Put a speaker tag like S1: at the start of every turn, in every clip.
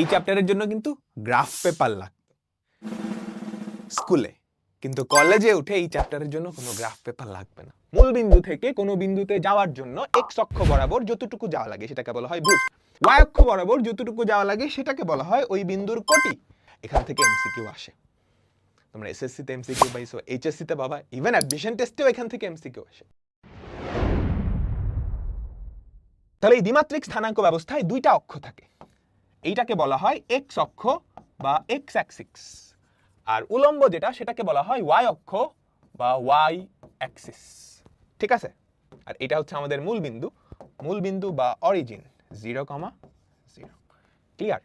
S1: এই চ্যাপ্টারের জন্য কিন্তু গ্রাফ পেপার লাগতো। স্কুলে কিন্তু কলেজে উঠে এই চ্যাপ্টারের জন্য কোনো গ্রাফ পেপার লাগবে না। মূল বিন্দু থেকে কোনো বিন্দুতে যাওয়ার জন্য এক্স অক্ষ বরাবর যতটুকু যাওয়া লাগে সেটাকে বলা হয় ভুজ ওয়াই অক্ষ বরাবর যতটুকু যাওয়া লাগে সেটাকে বলা হয় ওই বিন্দুর কোটি। এখান থেকে এমসিকিউ আসে। তোমরা এসএসসি তে এমসিকিউ পাইছো এইচএসসি তে বাবা ইভেন অ্যাডমিশন টেস্টেও এখান থেকে এমসিকিউ আসে। তাহলে এই দ্বিমাত্রিক স্থানাঙ্ক ব্যবস্থায় দুইটা অক্ষ থাকে। এইটাকে বলা হয় এক্স অক্ষ বা এক্স অ্যাক্সিস আর উলম্ব যেটা, সেটাকে বলা হয় ওয়াই অক্ষ বা ওয়াই অ্যাক্সিস ঠিক আছে? আর এটা হচ্ছে আমাদের মূল বিন্দু। মূল বিন্দু বা origin zero comma zero clear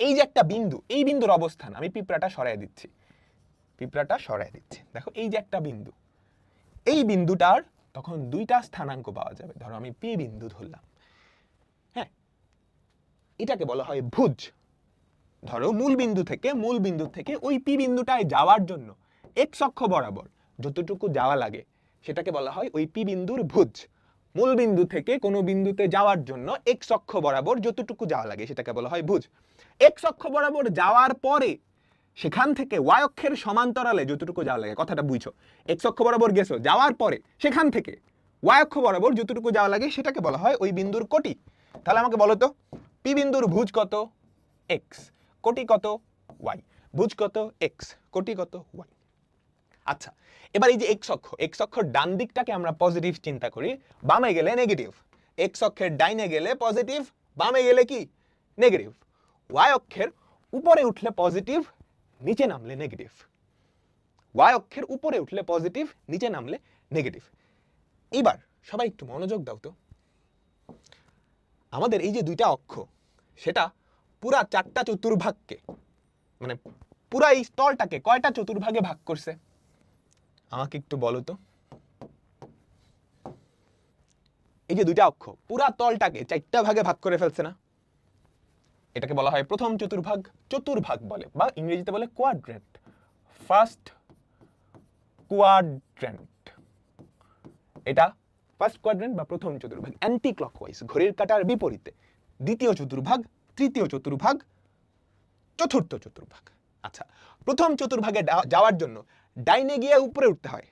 S1: এই যে একটা বিন্দু, এই বিন্দুর অবস্থান, আমি পিঁপড়াটা সরাই দিচ্ছি। পিঁপড়াটা সরাই দিচ্ছি। দেখো, এই যে একটা বিন্দু। এই বিন্দুটার তখন দুইটা স্থানাঙ্ক পাওয়া যাবে। ধরো, আমি পি বিন্দু ধরলাম। হ্যাঁ এটাকে বলা হয় ভুজ। ধরো মূল বিন্দু থেকে মূল বিন্দু থেকে ওই পি বিন্দুটায় যাওয়ার জন্য এক্স অক্ষ বরাবর যতটুকু যাওয়া লাগে, সেটাকে বলা হয় ওই পি বিন্দুর ভুজ। মূল বিন্দু থেকে কোনো বিন্দুতে যাওয়ার জন্য এক্স অক্ষ বরাবর যতটুকু যাওয়া লাগে, সেটাকে বলা হয় ভুজ। এক্স অক্ষ বরাবর যাওয়ার পরে সেখান থেকে ওয়াই অক্ষের সমান্তরালে যতটুকু যাওয়া লাগে, কথাটা বুঝছ? এক্স অক্ষ বরাবর গেছো, যাওয়ার পরে সেখান থেকে ওয়াই অক্ষ বরাবর যতটুকু যাওয়া লাগে, সেটাকে বলা হয় ওই বিন্দুর কোটি। তাহলে আমাকে বলো তো পি বিন্দুর ভুজ কত? এক্স কোটি কত? ওয়াই ভুজ কত? এক্স কোটি কত? ওয়াই আচ্ছা এবার এই যে এক্স অক্ষ এক্স অক্ষর ডান দিকটাকে আমরা পজিটিভ চিন্তা করি, বামে গেলে নেগেটিভ এক্স অক্ষের ডাইনে গেলে পজিটিভ বামে গেলে কি? নেগেটিভ ওয়াই অক্ষের উপরে উঠলে পজিটিভ নিচে নামলে নেগেটিভ ওয়াই অক্ষের উপরে উঠলে পজিটিভ নিচে নামলে নেগেটিভ এবার সবাই একটু মনোযোগ দাও তো। আমাদের এই যে দুইটা অক্ষ, সেটা পুরা চারটা চতুর্ভাগকে মানে পুরা এই স্তরটাকে কয়টা চতুর্ভাগে ভাগ করছে? আমাকে একটু বলো তো। এই যে দুইটা অক্ষ, পুরা তলটাকে চারটা ভাগে ভাগ করে ফেলছে না? এটাকে বলা হয় প্রথম চতুর্ভাগ চতুর্ভাগ বলে, বা ইংরেজিতে বলে কোয়াড্রেন্ট ফার্স্ট কোয়াড্রেন্ট এটা ফার্স্ট কোয়াড্রেন্ট বা প্রথম চতুর্ভাগ অ্যান্টি ক্লকওয়াইজ ঘড়ির কাটার বিপরীতে। দ্বিতীয় চতুর্ভাগ, তৃতীয় চতুর্ভাগ, চতুর্থ চতুর্ভাগ। আচ্ছা প্রথম চতুর্ভাগে যাওয়ার জন্য ডাইনে গিয়ে উপরে উঠতে হয়,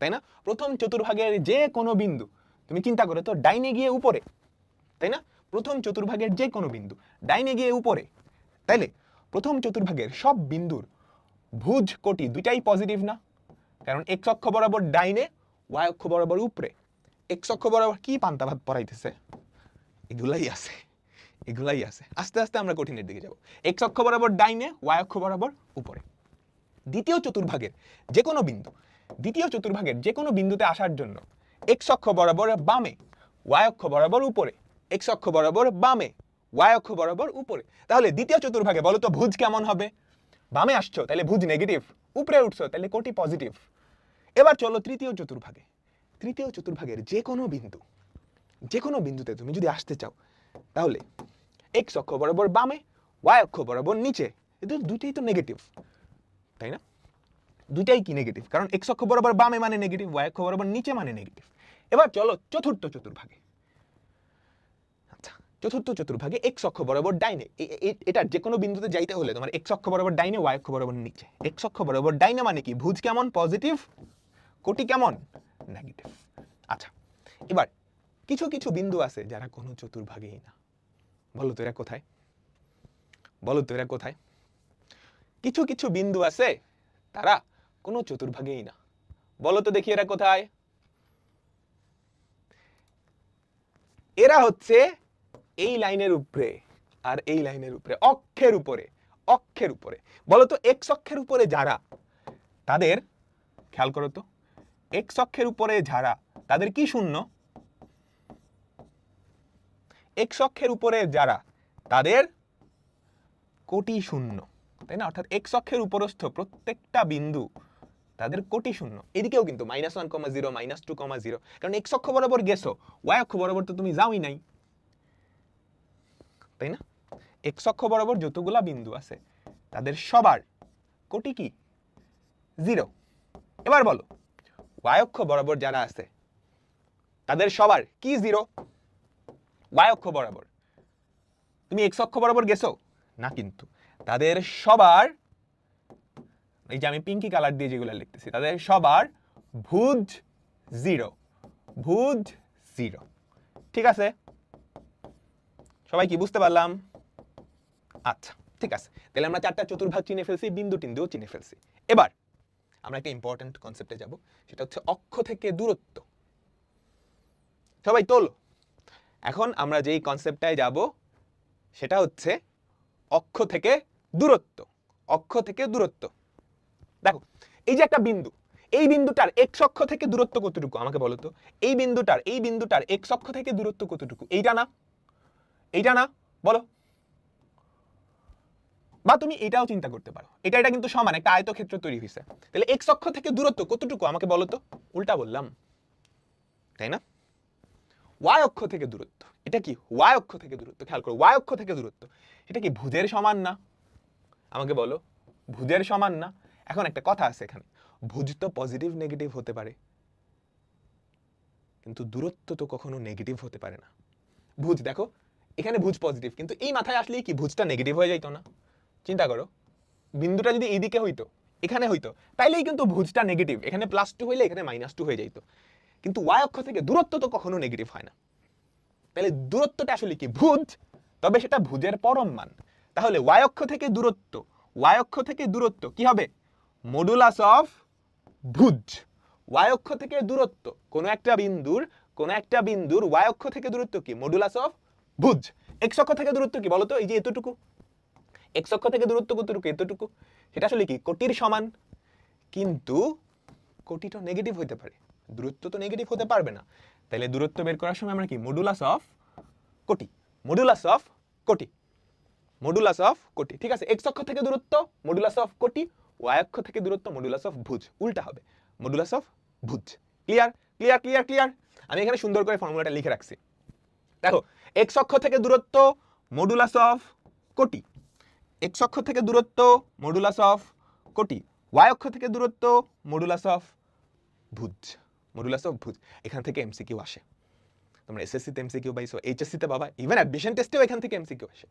S1: তাই না? প্রথম চতুর্ভাগের যে কোনো বিন্দু, তুমি চিন্তা করো তো, ডাইনে গিয়ে উপরে, তাই না? প্রথম চতুর্ভাগের যে কোনো বিন্দু, ডাইনে গিয়ে উপরে। তাইলে, প্রথম চতুর্ভাগের সব বিন্দুর ভুজ কোটি দুইটাই পজিটিভ না? কারণ এক্স অক্ষ বরাবর ডাইনে ওয়াই অক্ষ বরাবর উপরে। এক্স অক্ষ বরাবর কি পান্তা ভাত পড়াইতেছে এগুলাই আছে এগুলাই আছে। আস্তে আস্তে আমরা কঠিনের দিকে যাব। এক্স অক্ষ বরাবর ডাইনে ওয়াই অক্ষ বরাবর উপরে। দ্বিতীয় চতুর্ভাগের যে কোনো বিন্দু, দ্বিতীয় চতুর্ভাগের যে কোনো বিন্দুতে আসার জন্য এক্স অক্ষ বরাবর বামে ওয়াই অক্ষ বরাবর উপরে। এক্স অক্ষ বরাবর বামে ওয়াই অক্ষ বরাবর উপরে। তাহলে দ্বিতীয় চতুর্ভাগে বলো তো ভুজ কেমন হবে? বামে আসছো তাহলে ভুজ নেগেটিভ উপরে উঠছো তাহলে কোটি পজিটিভ এবার চলো তৃতীয় চতুর্ভাগে। তৃতীয় চতুর্ভাগের যে কোনো বিন্দু যে কোনো বিন্দুতে তুমি যদি আসতে চাও, তাহলে এক্স অক্ষ বরাবর বামে ওয়াই অক্ষ বরাবর নিচে, এদের দুইটাই তো নেগেটিভ তাই না? দুইটাই কি নেগেটিভ কারণ এক্স অক্ষ বরাবর বামে মানে নেগেটিভ ওয়াই অক্ষ বরাবর নিচে মানে নেগেটিভ এবার চলো চতুর্থ চতুর্ভাগে। আচ্ছা চতুর্থ চতুর্ভাগে এক্স অক্ষ বরাবর ডাইনে, এ- এ- এটার যে কোনো বিন্দুতে যাইতে হলে তোমার এক্স অক্ষ বরাবর ডাইনে ওয়াই অক্ষ বরাবর নিচে। এক্স অক্ষ বরাবর ডাইনে মানে কি? ভুজ কেমন? পজিটিভ কোটি কেমন? নেগেটিভ আচ্ছা এবার কিছু কিছু বিন্দু আছে যারা কোনো চতুর্ভাগেই না। বলো তো এরা কোথায়? বলো তো এরা কোথায়? কিছু কিছু বিন্দু আছে তারা কোনো চতুর্ভাগেই না। বলো তো দেখি এরা কোথায়? এরা হচ্ছে এই লাইনের উপরে আর এই লাইনের উপরে, অক্ষের উপরে অক্ষের উপরে। বলো তো এক্স অক্ষের উপরে যারা, তাদের খেয়াল করো তো। এক্স অক্ষের উপরে যারা, তাদের কি শূন্য? এক্স অক্ষের উপরে যারা, তাদের কোটি শূন্য। তাই না? অর্থাৎ এক্স অক্ষের উপরস্থ প্রত্যেকটা বিন্দু, তাদের কোটি শূন্য। এদিকেও কিন্তু minus one comma zero minus two comma zero কারণ এক্স অক্ষ বরাবর গেছো ওয়াই অক্ষ বরাবর তো তুমি যাওই নাই। তাই না? এক্স অক্ষ বরাবর যতগুলা বিন্দু আছে, তাদের সবার কোটি কি? জিরো এবার বলো অক্ষ বরাবর যারা আছে, তাদের সবার কি জিরো অক্ষ বরাবর। তুমি এক্স অক্ষ বরাবর গেছো? না কিন্তু। তাদের সবার, এই যে আমি পিঙ্কি কালার দিয়ে যেগুলো লিখতেছি, তাদের সবার ভুজ জিরো ভুজ জিরো ঠিক আছে? সবাই কি বুঝতে পারলাম? আচ্ছা ঠিক আছে। তাহলে আমরা চারটা চতুর্ভাগ চিনে ফেলছি, বিন্দু টিন্দুও চিনে ফেলছি। এবার আমরা একটা ইম্পর্টেন্ট কনসেপ্টে যাব, সেটা হচ্ছে অক্ষ থেকে দূরত্ব। সবাই তোলো। এখন আমরা যেই কনসেপ্টটায় যাব, সেটা হচ্ছে অক্ষ থেকে দূরত্ব। অক্ষ থেকে দূরত্ব। দেখো, এই যে একটা বিন্দু, এই বিন্দুটার এক্স অক্ষ থেকে দূরত্ব কতটুকু? আমাকে বলো তো। এই বিন্দুটার এই বিন্দুটার এক্স অক্ষ থেকে দূরত্ব কতটুকু? এইটা না? এইটা না? বলো। বা তুমি এটাও চিন্তা করতে পারো। এটা এটা কিন্তু সমান একটা আয়তক্ষেত্র তৈরি হয়েছে তাহলে এক্স অক্ষ থেকে দূরত্ব কতটুকু আমাকে বলো তো? উল্টা বললাম। তাই না? ওয়াই অক্ষ থেকে দূরত্ব। এটা কি? ওয়াই অক্ষ থেকে দূরত্ব। খেয়াল করো ওয়াই অক্ষ থেকে দূরত্ব। এটা কি ভুজের সমান না? আমাকে বলো ভুজের সমান না? এখন একটা কথা আছে এখানে। ভুজ তো পজিটিভ নেগেটিভ হতে পারে। কিন্তু দূরত্ব তো কখনো নেগেটিভ হতে পারে না। ভুজ, দেখো, এখানে ভুজ পজিটিভ কিন্তু এই মাথায় আসলেই কি ভুজটা নেগেটিভ হয়ে যাইতো না? চিন্তা করো, বিন্দুটা যদি এইদিকে হইতো, এখানে হইতো, তাইলেই কিন্তু ভুজটা নেগেটিভ এখানে প্লাস টু হইলে এখানে মাইনাস টু হয়ে যাইতো। কিন্তু ওয়াই অক্ষ থেকে দূরত্ব তো কখনো নেগেটিভ হয় না। তাহলে দূরত্বটা আসলে কি? ভুজ, তবে সেটা ভুজের পরম মান। তাহলে ওয়াই অক্ষ থেকে দূরত্ব ওয়াই অক্ষ থেকে দূরত্ব কি হবে? Modulus of Bhuj. ওয়াই অক্ষ থেকে দূরত্ব, কোনো একটা বিন্দুর, কোনো একটা বিন্দুর ওয়াই অক্ষ থেকে দূরত্ব কি? Modulus of Bhuj. এক্স অক্ষ থেকে দূরত্ব কি বলতো? এই যে এতটুকু। এক্স অক্ষ থেকে দূরত্ব কতটুকু এতটুকু। সেটা আসলে কি? কোটির সমান। কিন্তু কোটিটা নেগেটিভ হতে পারে। দূরত্ব তো নেগেটিভ হতে পারবে না। তাহলে দূরত্ব বের করার সময় আমরা কি? মডুলাস অফ কোটি। মডুলাস অফ কোটি। মডুলাস অফ কোটি। ঠিক আছে? এক্স অক্ষ থেকে দূরত্ব মডুলাস অফ কোটি। ওয়াই অক্ষ থেকে দূরত্ব মডুলাস অফ ভুজ। উল্টা হবে। মডুলাস অফ ভুজ। ক্লিয়ার ক্লিয়ার ক্লিয়ার ক্লিয়ার আমি এখানে সুন্দর করে ফর্মুলাটা লিখে রাখছি। দেখো এক্স অক্ষ থেকে দূরত্ব মডুলাস অফ কোটি। এক্স অক্ষ থেকে দূরত্ব মডুলাস অফ কোটি। ওয়াই অক্ষ থেকে দূরত্ব মডুলাস অফ ভুজ। মডুলাস অফ ভুজ। এখান থেকে এমসিকিউ আসে। তোমরা এসএসসিতে এমসিকিউ পাইছো এইচএসসিতে বাবা ইভেন অ্যাডমিশন টেস্টেও এখান থেকে এমসি কিউ আসে।